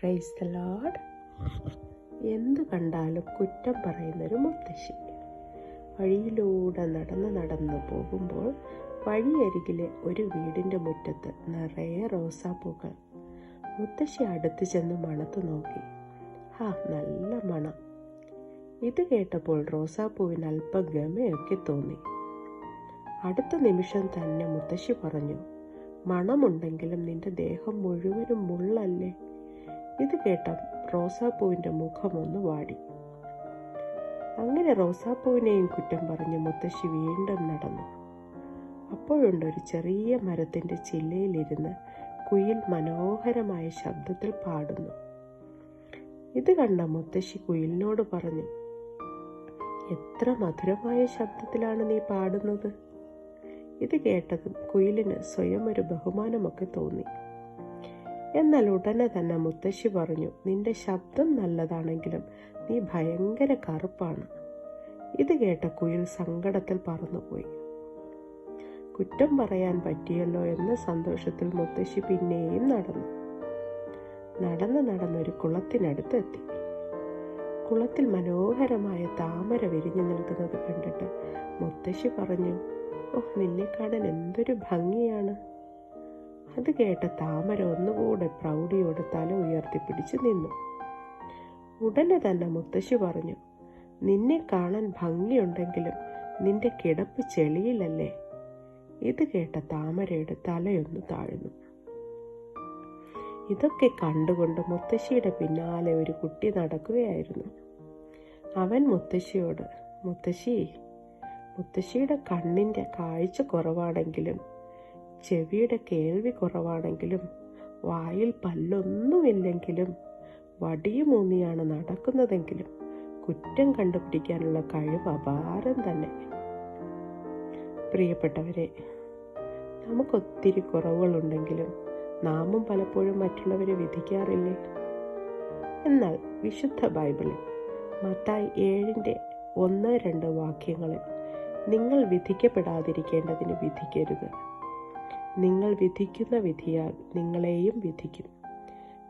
Price load എന്തു കണ്ടാലും കുറ്റം പറയുന്നൊരു മുത്തശ്ശി വഴിയിലൂടെ നടന്ന് നടന്ന് പോകുമ്പോൾ വഴിയരികിലെ ഒരു വീടിന്റെ മുറ്റത്ത് നിറയെ റോസാപ്പൂക്കൾ. മുത്തശ്ശി അടുത്ത് ചെന്ന് മണത്ത് നോക്കി. ഹാ നല്ല മണം. ഇത് കേട്ടപ്പോൾ റോസാപ്പൂവിന് അല്പം ഗമയൊക്കെ തോന്നി. അടുത്ത നിമിഷം തന്നെ മുത്തശ്ശി പറഞ്ഞു മണമുണ്ടെങ്കിലും നിന്റെ ദേഹം മുഴുവനും മുള്ളല്ലേ? ഇത് കേട്ട റോസാപ്പൂവിന്റെ മുഖം ഒന്ന് വാടി. അങ്ങനെ റോസാപ്പൂവിനെയും കുറ്റം പറഞ്ഞ് മുത്തശ്ശി വീണ്ടും നടന്നു. അപ്പോഴുണ്ടൊരു ചെറിയ മരത്തിന്റെ ചില്ലയിലിരുന്ന് കുയിൽ മനോഹരമായ ശബ്ദത്തിൽ പാടുന്നു. ഇത് കണ്ട മുത്തശ്ശി കുയിലിനോട് പറഞ്ഞു എത്ര മധുരമായ ശബ്ദത്തിലാണ് നീ പാടുന്നത്. ഇത് കേട്ടതും കുയിലിന് സ്വയം ഒരു ബഹുമാനമൊക്കെ തോന്നി. എന്നാൽ ഉടനെ തന്നെ മുത്തശ്ശി പറഞ്ഞു നിന്റെ ശബ്ദം നല്ലതാണെങ്കിലും നീ ഭയങ്കര കറുപ്പാണ്. ഇത് കേട്ട കുയിൽ സങ്കടത്തിൽ പറന്നുപോയി. കുറ്റം പറയാൻ പറ്റിയല്ലോ എന്ന സന്തോഷത്തിൽ മുത്തശ്ശി പിന്നെയും നടന്നു. നടന്ന് നടന്നൊരു കുളത്തിനടുത്ത് എത്തി. കുളത്തിൽ മനോഹരമായ താമര വിരിഞ്ഞു നിൽക്കുന്നത് കണ്ടിട്ട് മുത്തശ്ശി പറഞ്ഞു ഓഹ് നിന്നെ കാണാൻ എന്തൊരു ഭംഗിയാണ്. അത് കേട്ട താമര ഒന്നുകൂടെ പ്രൗഢിയോടെ തല ഉയർത്തിപ്പിടിച്ച് നിന്നു. ഉടനെ തന്നെ മുത്തശ്ശി പറഞ്ഞു നിന്നെ കാണാൻ ഭംഗിയുണ്ടെങ്കിലും നിന്റെ കിടപ്പ് ചെളിയിലല്ലേ? ഇത് കേട്ട താമരയുടെ തലയൊന്ന് താഴ്ന്നു. ഇതൊക്കെ കണ്ടുകൊണ്ട് മുത്തശ്ശിയുടെ പിന്നാലെ ഒരു കുട്ടി നടക്കുകയായിരുന്നു. അവൻ മുത്തശ്ശിയോട് മുത്തശ്ശി മുത്തശ്ശിയുടെ കണ്ണിന്റെ കാഴ്ച കുറവാണെങ്കിലും ചെവിയുടെ കേൾവി കുറവാണെങ്കിലും വായിൽ പല്ലൊന്നുമില്ലെങ്കിലും വടിയുമൂന്നിയാണ് നടക്കുന്നതെങ്കിലും കുറ്റം കണ്ടുപിടിക്കാനുള്ള കഴിവ് അപാരം തന്നെ. പ്രിയപ്പെട്ടവരെ നമുക്കൊത്തിരി കുറവുകളുണ്ടെങ്കിലും നാമും പലപ്പോഴും മറ്റുള്ളവരെ വിധിക്കാറില്ലേ? എന്നാൽ വിശുദ്ധ ബൈബിളിൽ മത്തായി ഏഴിന്റെ ഒന്ന് രണ്ട് വാക്യങ്ങളിൽ നിങ്ങൾ വിധിക്കപ്പെടാതിരിക്കേണ്ടതിന് വിധിക്കരുത്. നിങ്ങൾ വിധിക്കുന്ന വിധിയാൽ നിങ്ങളെയും വിധിക്കും.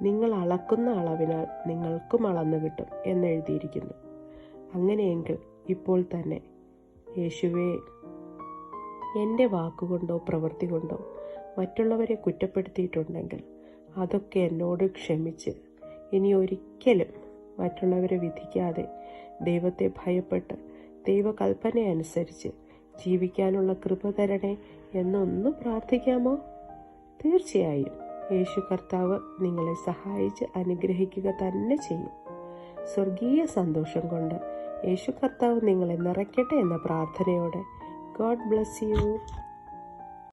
നിങ്ങൾ അളക്കുന്ന അളവിനാൽ നിങ്ങൾക്കും അളന്നു കിട്ടും എന്നെഴുതിയിരിക്കുന്നു അങ്ങനെയെങ്കിൽ ഇപ്പോൾ തന്നെ യേശുവേ എന്റെ വാക്കുകൊണ്ടോ പ്രവൃത്തി കൊണ്ടോ മറ്റുള്ളവരെ കുറ്റപ്പെടുത്തിയിട്ടുണ്ടെങ്കിൽ അതൊക്കെ എന്നോട് ക്ഷമിച്ച്. ഇനി ഒരിക്കലും മറ്റുള്ളവരെ വിധിക്കാതെ ദൈവത്തെ ഭയപ്പെട്ട് ദൈവകൽപ്പന അനുസരിച്ച് ജീവിക്കാനുള്ള കൃപ തരണേ എന്നൊന്ന് പ്രാർത്ഥിക്കാമോ? തീർച്ചയായും. യേശു കർത്താവ് നിങ്ങളെ സഹായിച്ച് അനുഗ്രഹിക്കുക തന്നെ ചെയ്യും. സ്വർഗീയ സന്തോഷം കൊണ്ട് യേശു കർത്താവ് നിങ്ങളെ നിറയ്ക്കട്ടെ എന്ന പ്രാർത്ഥനയോടെ. God bless you.